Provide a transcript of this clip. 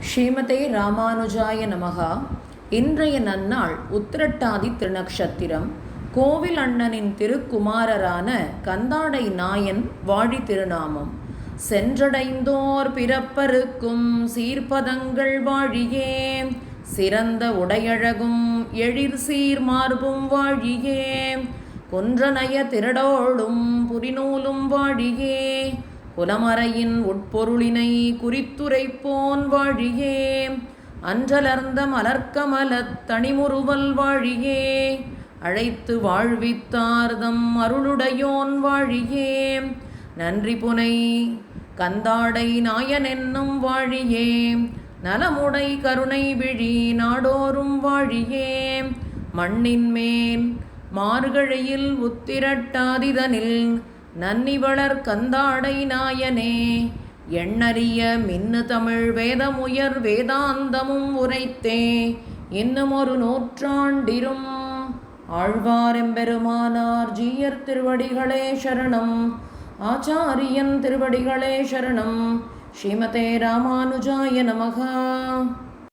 ஸ்ரீமதே ராமானுஜாய நமகா. இன்றைய நன்னாள் உத்திரட்டாதி திருநக்ஷத்திரம். கோவில் அண்ணனின் திருக்குமாரரான கந்தாடை நாயன் வாழி திருநாமம். சென்றடைந்தோர் பிறப்பருக்கும் சீர்பதங்கள் வாழியே. சிறந்த உடையழகும் எழிர் சீர் மார்பும் வாழியே. கொன்றனைய திரடோடும் புரிநூலும் வாழியே. புலமறையின் உட்பொருளினை குறித்துரைப்போன் வாழியே. அன்றலர்ந்த மலர்க்கமலத் தனிமுறுவல் வாழியே. அழைத்து வாழ்வித்தார்தம் அருளுடையோன் வாழியே. நன்றி புனை கந்தாடை நாயனென்னும் வாழியே. நலமுடை கருணை விழி நாடோறும் வாழியே. மண்ணின் மேல் மார்கழியில் உத்திரட்டாதிதனில் நன்னிவளர் கந்தாடை நாயனே எண்ணறிய மின்னு தமிழ் வேதமுயர் வேதாந்தமும் உரைத்தே இன்னும் ஒரு நூற்றாண்டிரும் ஆழ்வாரெம்பெருமானார் ஜீயர் திருவடிகளே சரணம் ஆச்சாரியன் திருவடிகளே சரணம் ஸ்ரீமதே ராமானுஜாய நமகா.